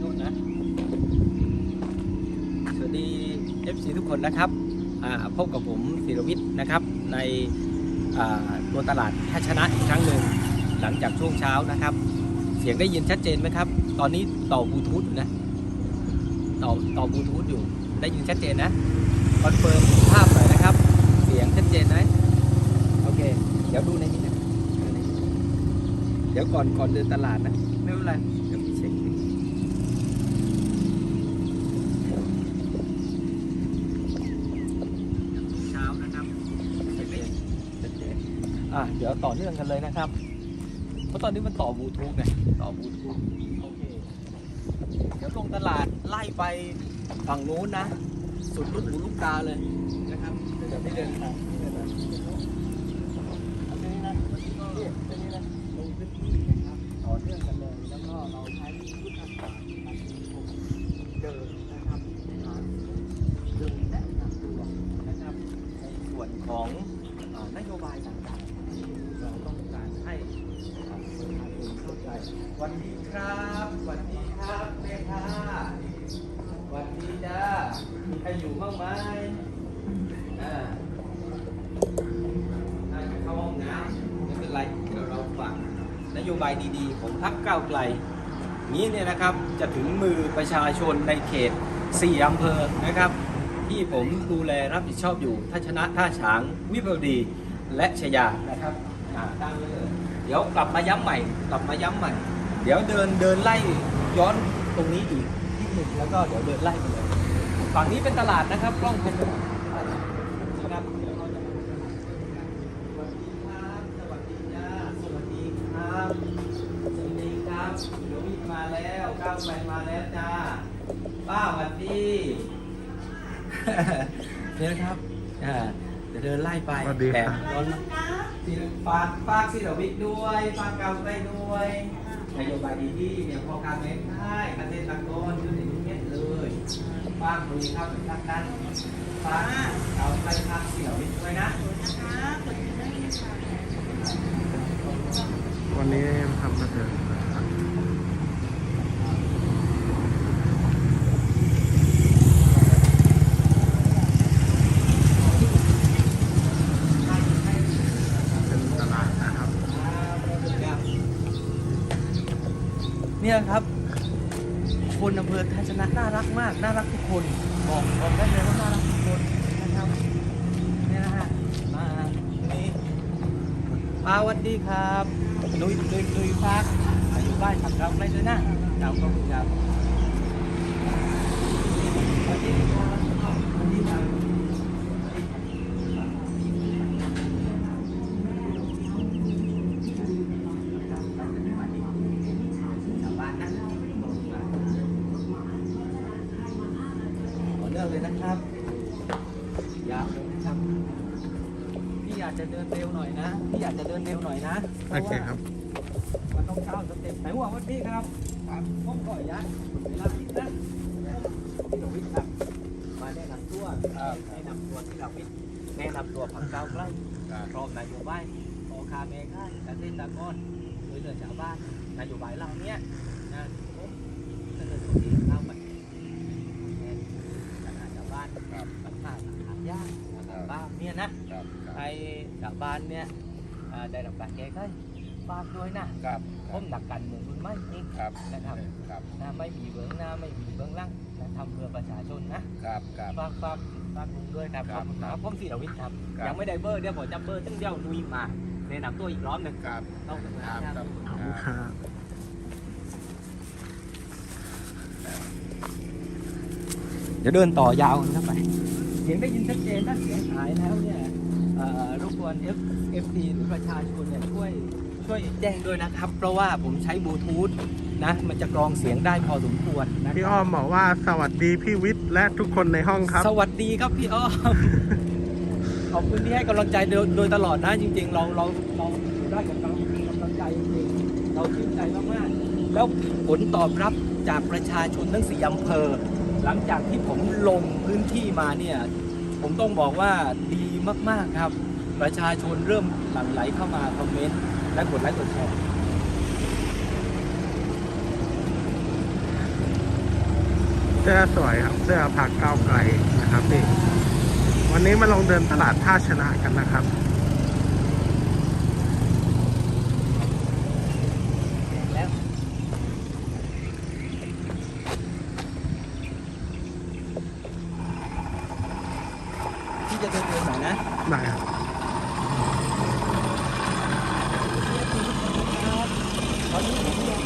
โน่นนะ สวัสดี FC ทุกคนนะครับพบกับผมศิรวิทย์นะครับ ในตัวตลาดท่าชนะอีกครั้งหนึ่งหลังจากช่วงเช้านะครับ เสียงได้ยินชัดเจนไหมครับ ตอนนี้ต่อบลูทูธนะ ต่อต่อบลูทูธอยู่ ได้ยินชัดเจนนะคอนเฟิร์มภาพหน่อยนะครับ เสียงชัดเจนไหมโอเค เดี๋ยวดูในนี้นะดูในนี้เดี๋ยวก่อนก่อนเดินตลาดนะไม่เป็นไรเดี๋ยวพี่เช็คดิเช้านะครับชัดเจนชัดเจนอะ เดี๋ยวต่อเนื่องกันเลยนะครับ เพราะตอนนี้มันต่อบลูทูธไงต่อบลูทูธโอเคเดี๋ยวลงตลาดไล่ไปฝั่งนู้นนะ สุดลูกหูลูกตาเลยนะครับเดี๋ยวไปเดินทางเดินทาเอาตรงนี้นะนี่ตรงนี้นะลงพื้นที่นะครับต่อเนื่องกันเลยแล้วก็เราใช้ยุทธศาสตร์การเดินนะครับหาเดินและนำตัวนะครับในส่วนของเอ่อนโยบายต่างๆที่เราต้องการให้อ่าประชาชนเข้าใจส วัสดีครับสวัสดีครับแม่ค้าสวัสดีจ้ามีใครอยู่บ้างไหมอ่าน่าจะเข้าห้องน้ำไม่เป็นไรเดี๋ยวเราฝากนโยบายดีๆ ของพรรคก้าวไกล นี้เนี่ยนะครับจะถึงมือประชาชนในเขต4อำเภอนะครับ ที่ผมดูแลรับผิดชอบอยู่ท่าชนะท่าฉางวิภาวดีและชยานะครับอ่าตั้งเลยเดี๋ยวกลับมาย้ำใหม่ กลับมาย้ำใหม่ เดี๋ยวเดินเดินไล่ย้อนตรงนี้อีกที่หนึ่งแล้วก็เดี๋ยวเดินไล่ไปเลยฝั่งนี้เป็นตลาดนะครับ กล้องเป็นตลาดนะครับเดี๋ยวเราจะมาดูสวัสดีครับสวัสดีจ้าสวัสดีครับสวัสดีครับเดี๋ยววิ่งมาแล้วก้าวไปมาแล้วจ้าป้าสวัสดีเนี่ยนะครับอ่าเดี๋ยวเดินไล่ไปสวัสดีครับแดดร้อนสิฝากฝากสิเดวิกด้วยฝากเกาได้ด้วย นโยบายดีๆเนี่ยพอการเล่นได้เกษตรกรอยู่ในนี้เลยฝากคุยครับเป็นทางการฝากเอาไปทางสิเดวิกด้วยนะวันนี้ทำมาเดินนะครับ เป็นตลาดนะครับ เนี่ยครับ คนอำเภอท่าชนะน่ารักมาก น่ารักทุกคน บอกบอกได้เลยว่าน่ารักทุกคนนะครับเนี่ยนะฮะมานี่ปาสวัสดีครับนุยนุยนุยพักอยู่บ้านขับเราไปเลยนะเราก็คุณครับสวัสดีครับสวัสดีครับชาวบ้านนะขอเนื่องเลยนะครับ ยาวเลยนะครับ พี่อยากจะเดินเร็วหน่อยนะ พี่อยากจะเดินเร็วหน่อยนะ โอเคครับ มันต้องก้าวสเต็ปไหนว่าวันพี่ครับครับผมก่อยยัดเวลาพิษนะพี่หนุ่มวิทย์ครับ มาแนะนำตัว แนะนำตัวที่เราพิษแนะนำตัวผักก้าวใกล้พร้อมนโยบายโอคาเมค่ายเกษตรกรโดยเหลือชาวบ้านนโยบายเหล่านี้นะผมเสนอตัวเองเข้าไปแทนปัญหาชาวบ้านปัญหาหายากนะครับบ้านเนี่ยนะให้ชาวบ้านเนี่ยอ่าได้รับการแก้ไขฝากด้วยนะครับผมหนักการเมืองรุ่นใหม่เองครับนะครับครับนะไม่มีเบื้องหน้าไม่มีเบื้องหลังนะทำเพื่อประชาชนนะครับครับฝากฝาก ฝากลุงด้วยครับคขรัอบบคุณครับผมศิรวิทย์ครับครับ ยังไม่ได้เบอร์เดี๋ยวผมจะเบอร์ตั้งเดียวลุยมาแนะนำตัวอีกรอบหนึ่งครับต้องกันคนะรับคครัรับบขอบคุณครับเดี๋ยวเดินต่อยาวกันเข้าไปเสียงได้ยินชัดเจนถ้าเสียงหายแล้วเนี่ยเอ่อรบกวน F F P หรือประชาชนเนี่ยช่วยช่วยแจ้งด้วยนะครับ เพราะว่าผมใช้บลูทูธ นะ มันจะกรองเสียงได้พอสมควรนะพี่คอ้รัอบมบอกว่าสวัสดีพี่วิทย์และทุกคนในห้องครับ สวัสดีครับพี่อ้อมขอบคุณที่ให้กำลังใจโดยโดยตลอดนะจริง ๆ เราเราเราอยู่ได้กับกำลังใจจริงๆเราชื่นใจมากๆแล้วผลตอบรับจากประชาชนทั้งสี่อำเภอ หลังจากที่ผมลงพื้นที่มาเนี่ย ผมต้องบอกว่าดีมากๆครับ ประชาชนเริ่มหลั่งไหลเข้ามาคอมเมนต์และกดไลค์กดแชร์ สื้อสวยครับ เสื้อพักก้าวไกลนะครับนี่วันนี้มาลงเดินตลาดท่าชนะกันนะครับแล้วที่จะเดินเดินไหนนะได้ครับตอนนี้ผมอยู่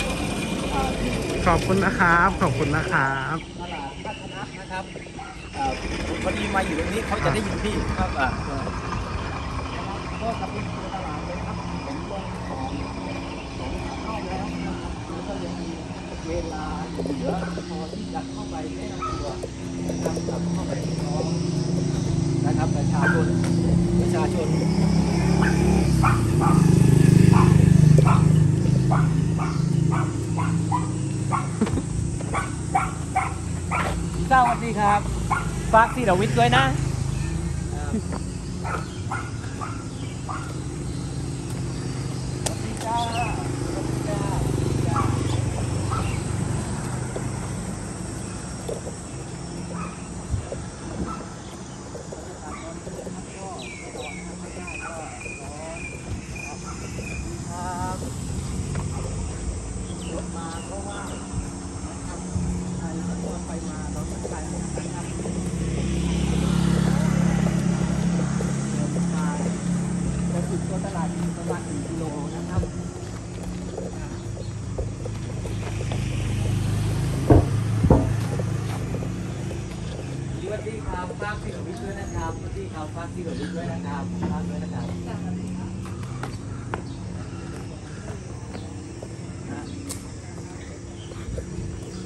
อ่าที่ขอบคุณนะครับ ขอบคุณนะครับ ตลาดพัฒนะนะครับอ่าพอดี มาอยู่ตรงนี้เขาจะได้ยินพี่ครับอ่าก็ขับรถไปตลาดเลยครับผมลงของสองสามรอแล้วนะครับแล้วก็ยังมีเวลาเหลือพอที่จะเข้าไปแนะนำตัวนครับกลับเข้าไปน้องนะครับประชาชนประชาชนเจ้าสวัสดีครับ ฝากที่เราวิทย์ด้วยนะสวัสดีจ้าสวัสดีจ้าวัสดีจ้าครับรถมาเพราะว่าใครสัญจรไปมาเราสนใจนะครับเดินทางจะถึงตัวตลาดอีกประมาณหนึ่งกิโลนะครับสวัสดีครับฝากที่เราวิทย์ด้วยนะครับสวัสดีครับฝากที่เราวิทย์ด้วยนะครับฝากด้วยนะครับ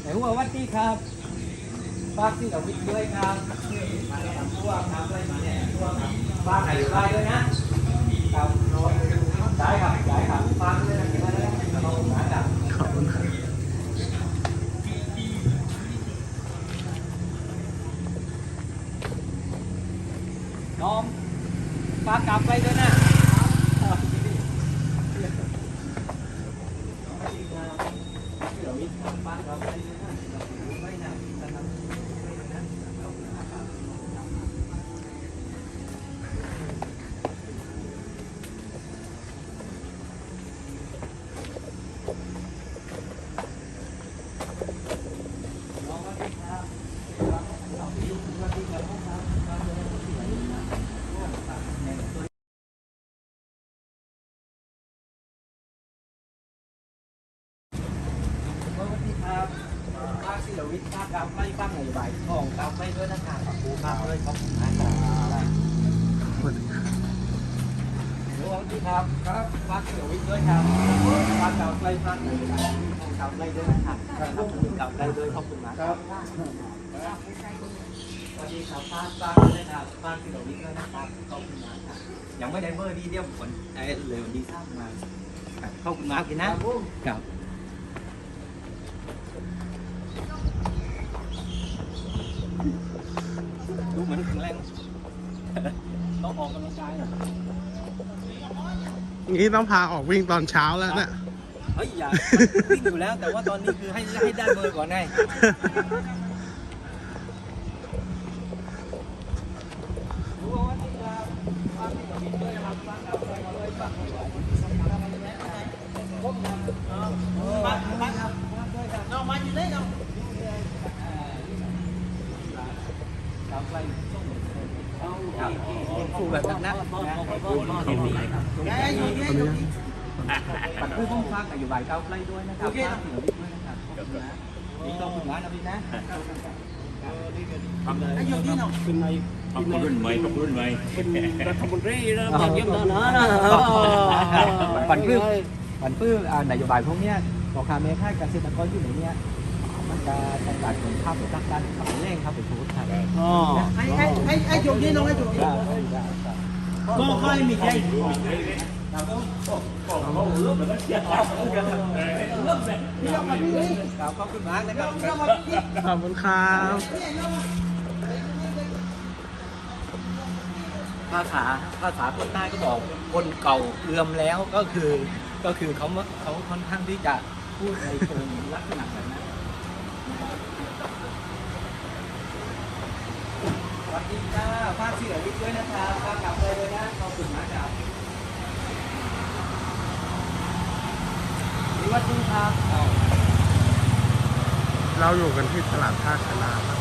แต่หัวสวัสดี ครับฝากที่เราวิทย์ด้วยครับมาในทำตัวครับไล่มาเนี่ยตัวครับฝากไหนอยู่ได้ด้วยนะ ครับป้าศิลวิทย์ป้ากราบไล่ป้าหน่อยบ่ายทองกราบไล่ด้วยนะครับขอบคุณครับเลยขอบคุณนะครับสวัสดีครับครับป้าศิลวิทย์ด้วยครับป้ากราไล่ป้าหน่อยบ่ายทองกราบไล่ด้วยนะครับขอบคุณกราบไล่ด้วยขอบคุณมากครับสวัสดีครับป้าป้าด้วยครับป้าที่เราวิ่งด้วยนะครับขอบคุณมากครับยังไม่ได้เบอร์ดีเดียวผลไอ้เร็วดีสร้างมาขอบคุณมากเลยนะครับดูเหมือนแข็งแรง ต้องออกกำลังกายหน่อยงี้ต้องพาออกวิ่งตอนเช้าแล้วเนะเฮ้ยอย่าวิ่งอยู่แล้ว แต่ว่าตอนนี้คือให้ให้ได้เบอร์ก่อนไงดูว่าที่เราป้าที่เราวิ่งด้วยนะครับป้าเอาไปเอาเลยป้า มามาครับเอามาอยู่เลยเอาครับไปเอาคู่แบบนั้นนะปัดคู่ ห้องพักอยู่บ่ายเก้าไกลด้วยนะครับพักเหนือด้วยนะครับขอบคุณนะนี่ต้องคุณร้านนะพี่นะทำเลยขึ้นมาขอบคุณไหมขอบคุณไหมรัฐมนตรีแล้วเยี่ยมนะปันพื้นปันพื้นนโยบายพวกเนี้ยพ่อค้าแม่ค้าเกษตรกรอยู่ในเนี้ยมันจะจำกัดผลภาพไปตักการขับเร่งครับไปทูตครับอ๋อไอ้ไอ้ไอ้ไอ้จุกนี้น้องไอ้จุกนี้ก็ค่อยมีใจครับ ขอบคุณมากนะครับขอบคุณครับภาษาภาษาคนใต้ก็บอกคนเก่าเอื่อมแล้วก็คือก็คือเขาเขาค่อนข้างที่จะพูดในเชิงลักษณะแบบนั้นดีจ้าภาคเสียวิทย์ด้วยนะครับภาคกลับเลยเลยนะขอบคุณมากครับ วัสดีครับ เราอยู่กันที่ตลาดท่าชนะครับ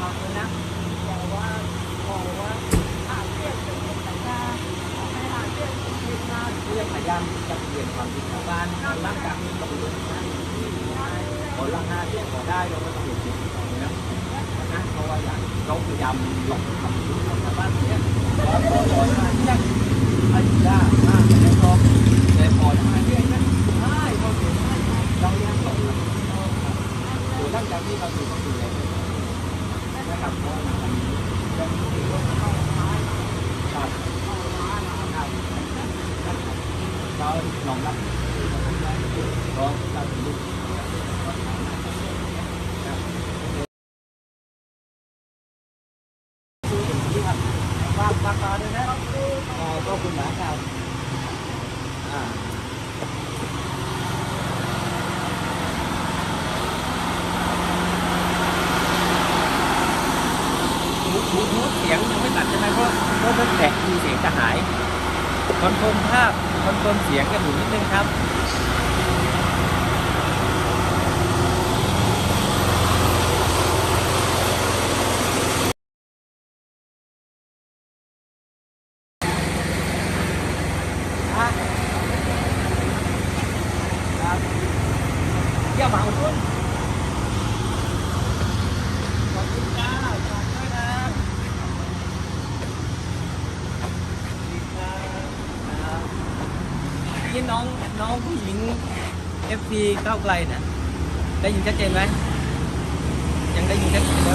ฟังเลยนะบอกว่าบอกว่าอาเซียนเป็นคนแต่งงานไม่อาเซียนเป็นคนงานเรื่องพยายามจะเปลี่ยนความคิดชาวบ้านร่างกายมีกระบวนการขอลังหาเที่ยงขอได้เราก็ต้องเปลี่ยนสิ่งที่ต้องนะนะเพราะว่าอย่างเราพยายามหลอกทำรู้ชาวบ้านเนี่ยขอขอขอมาเที่ยงอายุยากมากแต่พอแต่พอมาเที่ยงนะใช่เราเห็นเรายังหลอกทำโดยตั้งใจที่เราอยู่ก็คืออะไร นะครับเพราะว่ามันยังมีรถเข้ามาครับเราลองรับรอเราดูฝากฝากมาด้วยนะอ๋อก็คุณหมาครับอ่าหูหูหูเสียงยังไม่ตัดใช่ไหมเพราะเพราะมันแตกมีเสียงจะหายคอนโทรลภาพคอนโทรลเสียงกันอยู่นิดนึงครับครับเยี่ยมเหมาคุณขอบคุณจ้าฝากด้วยนะดีครับครับนี่น้องน้องผู้หญิง FT ก้าวไกลนะได้ยินชัดเจนไหมยังได้ยินชัดเจนไหม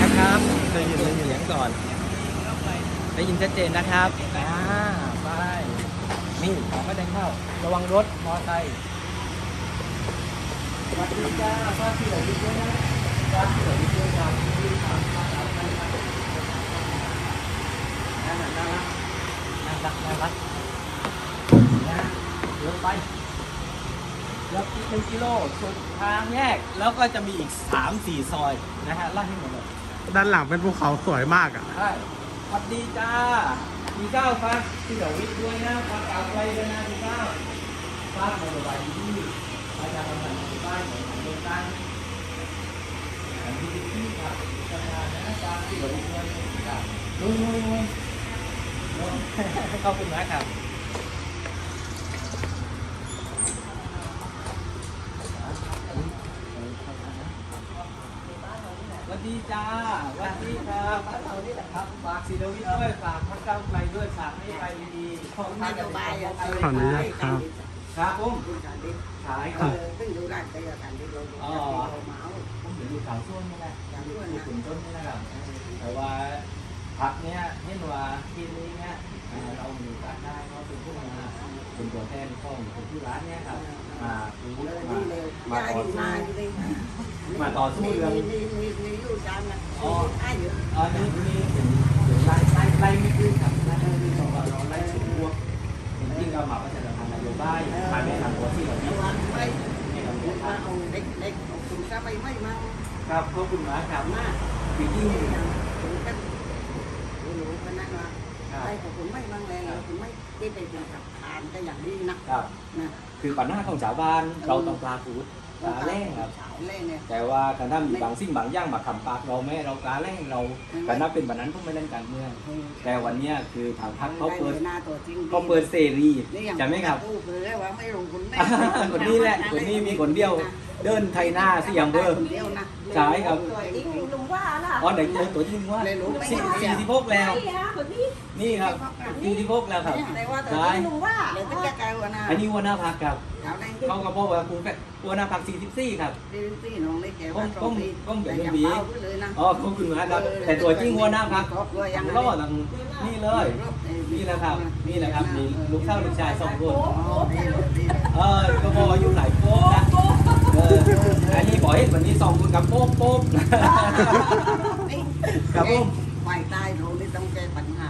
นะครับได้ยินได้ยินเสียงก่อนได้ยินชัดเจนนะครับอ่าไปนี่ขอไม่ได้เข้า ระวังรถมอไซค์สวัสดีจ้าฟ้าที่ไหนดีด้วยนะฟ้าที่ไหนดีด้วยครับที่ทางฟ้าวสาวไทยครับน่ารักน่ารักน่ารักน่ารักนะเดี๋ยวไป เดี๋ยวอีกหนึ่งกิโลสุดทางแยก แล้วก็จะมีอีก 3-4 ซอยนะฮะไล่ให้หมดเลยด้านหลังเป็นภูเขาสวยมากอะ ใช่สวัสดีจ้ามีเก้าฟักที่เดี๋ยววิทย์ด้วยนะฟักกาวไกลด้วยนะมีเก้าฟักมาสบายดีอาจารย์ทำงานในบ้านของของเมืองตั้งอันนี้ที่ครับทำงานนะฟักที่เดี๋ยววิทย์ด้วยครับลุยลุยลุยลุยขอบคุณนะครับ สวัสดี จ้าสวัสดีครับเรานี่แหละครับฝากซีดวิทด้วยฝากพักเก้าไกลด้วยฝากให้ไปดีๆขอบคุณนโยบายขออนุญาตครับครับผมขายครับซึ่งดูได้แต่ละการที่เราดูอ๋อเมาผมเห็นอยู่ข่าวช่วงนี่แหละอยู่ที่ขุนต้นนี่นะครับแต่ว่าพักเนี้ยเห็นว่าที่นี้เนี้ยเอ่อเรามีโอกาสได้เขาเป็นผู้มาเป็นตัวแทนของเป็นที่ร้านเนี้ยครับมาพูดเลยมาดีเลยมาได้ต่อดีสู้มาดีมาต่อสู้เรื่องมีมีมีมี อยู่จานนะอ้ายอยู่อ๋อนี่นี่เห็นเห็นไล่ไล่ไล่ไม่ขึ้นครับไล่ไม่ขึ้นเพราะว่าเราไล่ถึงพวกจริงเราหมักก็จะทำนโยบายมาในทางตัวที่เราระที่วังไปให้เราพูดมาเอาเด็กเด็กเอาคุณก็ไม่ไม่มาครับขอบคุณมากครับมาจริงที่ๆอย่างคุณก็รู้กันนะว่าไปของคุณไม่บางแรงคุณไม่ได้ไปเป็นกับทานก็อย่างนี้นะครับนะคือปัญหาของชาวบ้านเราต้องปลาฟูด ปลาแร่งครับสาวเล่นเนี่ย แต่ว่าการทำมีบางสิ่งบางอย่างมาทำปากเราแม่เราปลาแร่งเราการนับเป็นแบบนั้นก็ไม่เล่นการเมืองแต่วันเนี้ยคือทางพรรคเขาเปิดหน้าตัวจริงเขาเปิดเสรีใช่ไหมครับตู้เลยว่าไม่ลงคุณแม่คนนี้แหละคนนี้มีคนเดียว เดินไทยหน้าสี่อำเภอเดียวนะใช่ครับตัวจริงลุงว่าล่ะอ๋อไหนเจอตัวจริงว่าเลยรู้ไม่สี่ได้สี่สิบหกแล้วใช่ฮะคนนี้นี่ครับสี่สิบหกแล้วครับแต่ว่าตัวใช่จริงลุงว่าเลยต้องแก้ไขวันน่ะอันนี้หัวหน้าพักครับแถวนั้นเขาก็บอกว่าคุณแค่หัวหน้าพักสี่สิบสี่ครับที่ที่น้องเล็กแกก้ว่ามตรงนี้ก้มเดี๋ยวแต่เดี๋ยวอย่าหวีเบาขึ้นเลยนะอ๋อขอบคุณมากครับ แต่ตัวจริงหัวหน้าพักครอบครัวยังรอดทางนี่เลย นี่แหละครับ นี่แหละครับมีลูกเต้าลูกชายสองคนอ๋อดีเลยดีเลยเออก็บอกอายู่หลายโป๊กนะเอออันนี้บอกให้วันนี้สองคนกับโป๊กโป๊กนี่ครับผมฝ่ายใต้เรานี่ต้องแก้ปัญหา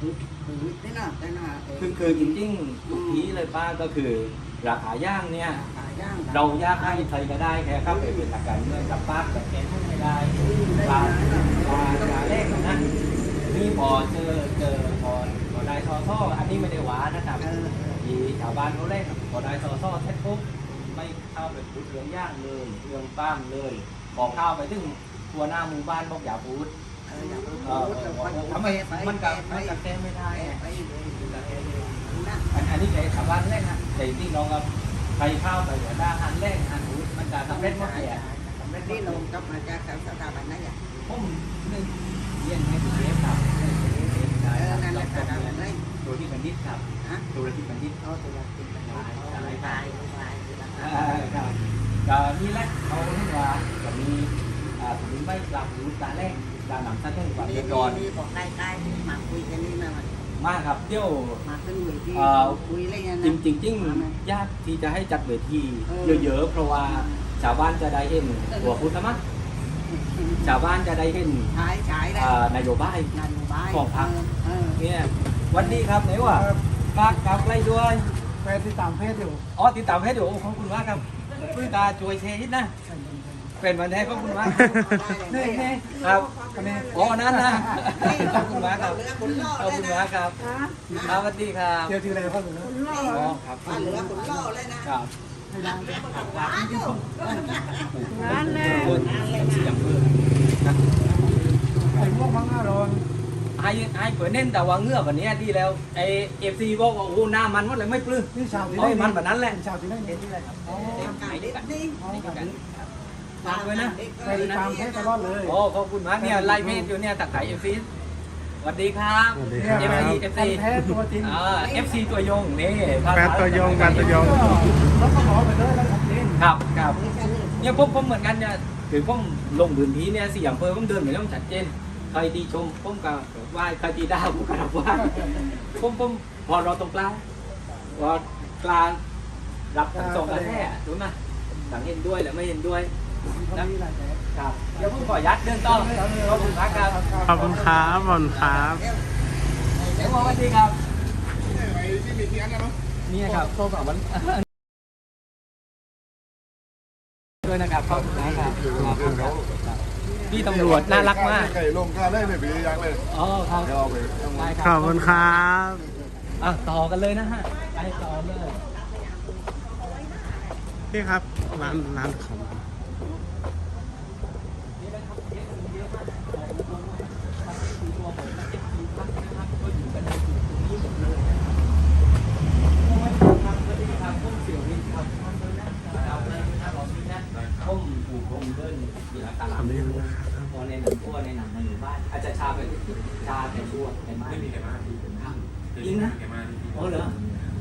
คือคือนี่นะแต่นะเออคือคือจริงๆทุกทีเลยป้าก็คือราคาย่างเนี่ยขายย่างเราอยากให้ใครก็ได้แค่ครับไปเป็นหลักการเมืองกับป้าแบบแกไม่ได้ปลาปลาปลาแรกนะนี่พอเจอเจอพอพอได้ซอซ่ออันนี้ไม่ได้หวานนะครับเออที่ชาวบ้านเขาเล่นพอได้ซอซ่อเสร็จปุ๊บ ไม่เข้าไปพูดเรื่องย่างเลยเรื่องป้ามเลยพอเข้าไปถึงตัวหน้าหมู่บ้านบอกอย่าพูดเอออย่าพูดเออทำไมไปมันไปกับไปมันกับแก้ไม่ได้ไปเลยนะอันอันนี้แกชาวบ้านแรกนะแต่จริงๆน้องครับใครเข้าไปหัวหน้าหันแรกหันหูมันจะสำเร็จหมดเลยอะนี่เรากลับมาจากสถาบันไหนอะผมนึกเรียนให้เรียนครับเออนั่นแหละสถาบันไหน ตัวที่บัณฑิตครับฮะตัวที่บัณฑิตเอาตัวติดไปตายตายตายตายอ่าครับก็นี่แหละเขาเรียกว่าจะมีอ่าถึงไม่หลับหรือกาแรกการนำเสนอความนี่เดือดร้อนนี่บอกใกล้ๆมาคุยกันนี่นะมากครับเที่ยวมาขึ้นเวทีคุยอะไรเงี้ยจรินะงจริงจริงยากที่จะให้จัดเวทีเยอะๆเพราะว่าชาวบ้านจะได้เห็นตัวพุทธมะชาวบ้านจะได้เห็นฉายฉายได้อ่านโยบายงานบ้านเออเนี่ย วันนี้ครับไหนว่าฝากกับใกล้ด้วยแฟนที่ต่างเพศอยู่อ๋อติดตามให้ดูขอบคุณมากครับเพื่อตาช่วยเชยิดนะเป็นวันแท้ขอบคุณมากนี่นี่ครับอ๋อนั่นนะขอบคุณมากครับขอบคุณมากครับครับสวัสดีครับเที่ยวที่ไรพ่อหนูอ๋อครับบ้านเหลือคนล่อเลยนะครับนั่นแหละเสียงเพื่อนไอ้พวกพังห้าร้อน ไอ้ไอ้เปิดเน้นแต่ว่าเงือกวันนี้ดีแล้วไอเอฟซีบอกว่าโอ้หน้ามันหมดเลยไม่ปลื้มนี่ชาวที่โอ้ไหยนมันแบบนั้นแหละชาวที่ไหนเห็นที่ไรครับอ๋อขายเด็กนี่ฝากด้วยนะไปตามเพศตลอดเลยโอ้ขอบคุณมากเนี่ยไล่เพจอยู่เนี่ยตักไข่เอฟซีสวัสดีครับสวัสดีครับเอฟซีเอฟซีแท้ตัวจริงอ่าเอฟซีตัวยงนี่แฟนตัวยงแฟนตัวยงแล้วก็ขอไปเลยแล้วผมเล่นครับครับเนี่ยผมผมเหมือนกันเนี่ยคือผมลงพื้นที่เนี่ยสี่อำเภอผมเดินไปแล้วมันชัดเจน ใครที่ชมผมก็ไหว้ใครที่ด่าผมก็รับไหว้ผมผมพอเราตรงกลางพอกลางรับทั้งสองกระแทกถูกไหมทั้งเห็นด้วยและไม่เห็นด้วยเขามีหลายแบบครับเดี๋ยวผมขอยัดเดินต่อขอบคุณมากครับขอบคุณครับขอบคุณครับเดี๋ยวสวัสดีครับนี่ครับโทรศัพท์มัน ด้วยนะครับขอบคุณนะครับพี่ตำรวจน่ารักมากไก่ลงค่าได้เลยพี่ยังเลยอ๋อครับเดี๋ยวเอาไปทำได้งานคขรัอบบคุณครับอะต่อกันเลยนะฮะไปต่อเลยพี่ครับร้านร้านของ ผมผูกผมเดินอยู่ตลาด ทำได้ยังไงครับ พอในหนังตัวในหนังในหมู่บ้านอาจจะชาไปชาแต่ตัวแต่ไม้ ไม่มีใครมาที่ ครับจริงนะ ไม่มีใครมาที่ โอ้เหรอ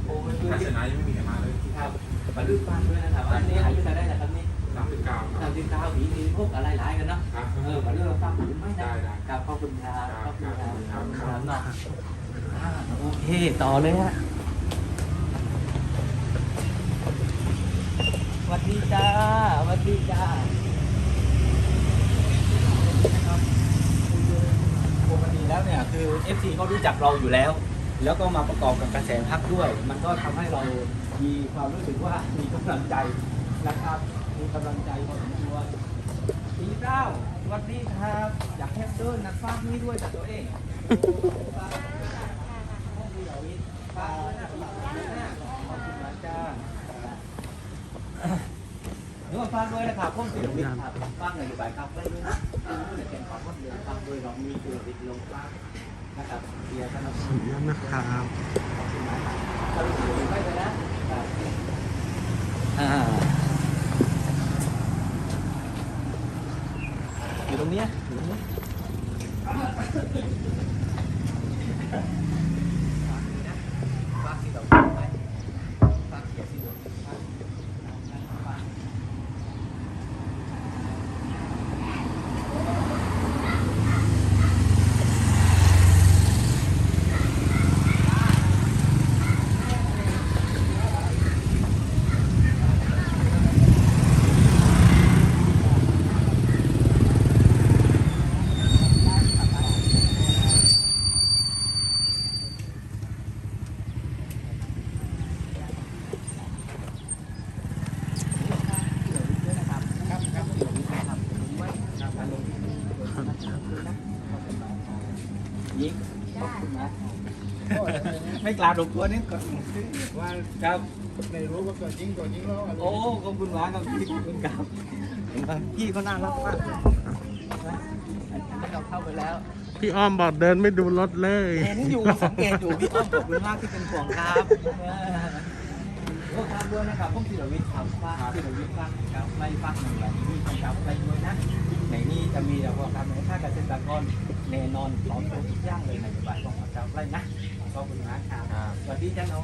โอ้มันคือ ลักษณะยังไม่มีใครมาเลย ครับมาดูบ้านด้วยนะครับอันนี้อายุเท่าไหร่แล้วครับนี่ สามสิบเก้าค สา รั ม บ สิบเก้าปีมีพวกอะไรหลายกันเนาะ ครับ เออมาเรื่องฟังผมไม่ได้ ได้ได้ ครับขอบคุณครับขอบคุณครับ ครับ ครับเนาะอ่าโอเค ต่อเลยฮะสวัสดีจ้าสวัสดีจ้าปกติแล้วเนี่ยคือ FC เขารู้จักเราอยู่แล้ว แล้วก็มาประกอบกับกระแสพักด้วย มันก็ทำให้เรามีความรู้สึกว่ามีกำลังใจนะครับ มีกำลังใจพอสมควรปีเก้าสวัสดีครับ อยากแคปเดินนักฟากนี้ด้วยจากตัวเอง ฝากวยนะขอบคุณมากจ้าด้วยนะครับผมสิวิทย์ครับฝากหน่อยอยู่บ่ายครับไว้ด้วยนะผู้ในความรวดเร็วฝากด้วยเรามีตัววิทย์ลงฝากนะครับเดียร์สนับสขนุนอนุญาตนะครับอยู่ตรงนี้อยู่ตรงนี้ ไม่กล้าดกตัวนี้ก่อนว่าครับไม่รู้ว่าตัวจริงตัวจริงแล้วอะไรโอ้ขอบคุณมากครับพี่ขอบคุณครับพี่เขาน่ารักมากเราเข้าไปแล้ว พี่อ้อมบอกเดินไม่ดูรถเลยเห็นอยู่สังเกตอยู่พี่อ้อมขอบคุณมากที่เป็นห่วงครับโอ้ครับด้วยนะครับพวกศิลวิทย์ครับฟ้าศิลวิทย์ฟังครับไม่ฟังหนึ่งแบบนี้ครับไปด้วยนะในนี้จะมีแต่พวกการในภาคเกษตรกรแน่นอนพร้อมทุกอย่างเลยในจังหวัดของเราไรนะ ขอบคุณมากครับสวัสดีจ้าหนู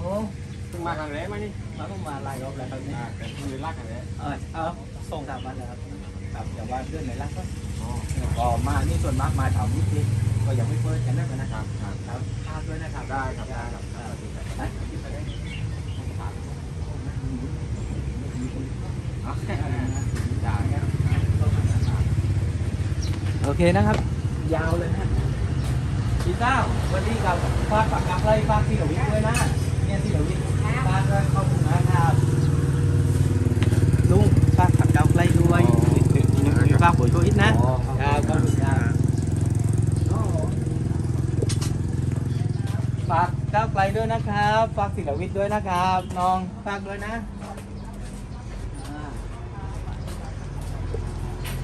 เพิ่งมาครั้งแรกมานี่เราต้องมาหลายรอบแล้วครับเนี่ยอ่าแต่เพิ่งได้รักกันแล้วเออเอาส่งกลับมาแล้วครับครับอย่าว่าเดือนไหนละก็ก็มานี่ส่วนมากมาแถวนี้สิก็ยังไม่เปิดกันนะครับครับครับภาพด้วยนะครับได้ครับได้ครับได้โอเคนะครับ ยาวเลยนะ พี่เต้าวันนี้กับฝากปากกับไรฝากที่เหลวิทย์ด้วยนะเนี่ยที่เหลวิทย์ฝากด้วยขอบคุณนะครับลุงฝากผักดาวไกลด้วยฝากปุ๋ยโคอิดนะครับขอบคุณครับฝากก้าวไกลด้วยนะครับฝากศิลวิทย์ด้วยนะครับน้องฝากด้วยนะ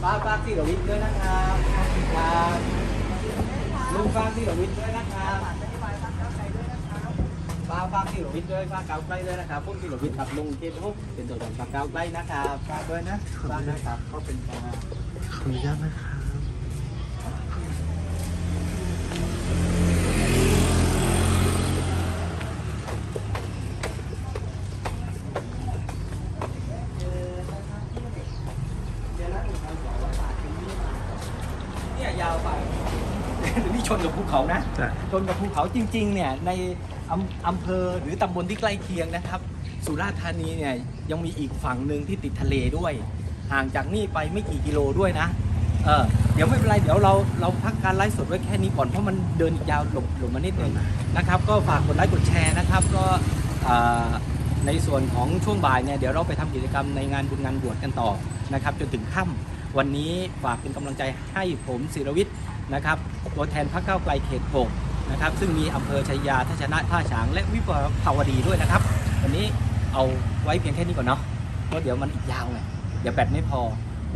ฝากฝากศิลวิทย์ด้วยนะครับขอบคุณครับ ลุงฟ้ากศิลวิทย์ด้วยนะครับฝากฝากศิลวิทย์ด้วยฝากก้าไกลด้วยนะครับพวกศิลวิทย์กับลุงเทพภพเป็นตัวแทนฝากก้าไกลนะครับฝากด้วยนะฝากนะครับก็เป็นกาขออนุญาตนะครับ เขาจริงๆเนี่ยในอำอำเภอหรือตำบลที่ใกล้เคียงนะครับ สุราษฎร์ธานีเนี่ยยังมีอีกฝั่งหนึ่งที่ติดทะเลด้วย ห่างจากนี่ไปไม่กี่กิโลด้วยนะเออเดี๋ยวไม่เป็นไรเดี๋ยวเราเราพักการไลฟ์สดไว้แค่นี้ก่อนเพราะมันเดินอีกยาวหลบหลบมานิดนึงนะครับ ก็ฝากกดไลค์กดแชร์นะครับก็ในส่วนของช่วงบ่ายเนี่ยเดี๋ยวเราไปทำกิจกรรมในงานบุญงานบวชกันต่อนะครับจนถึงค่ำวันนี้ฝากเป็นกำลังใจให้ผมศิรวิทย์นะครับตัวแทนพรรคก้าไกลเขตหก นะครับ ซึ่งมีอำเภอชัยยาทัชนะท่าฉาง และวิภาวดีด้วยนะครับ วันนี้เอาไว้เพียงแค่นี้ก่อนเนาะเพราะเดี๋ยวมันอีกยาวไงเดี๋ยวแบตไม่พอ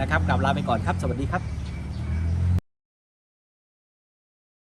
นะครับกลับลาไปก่อนครับ สวัสดีครับ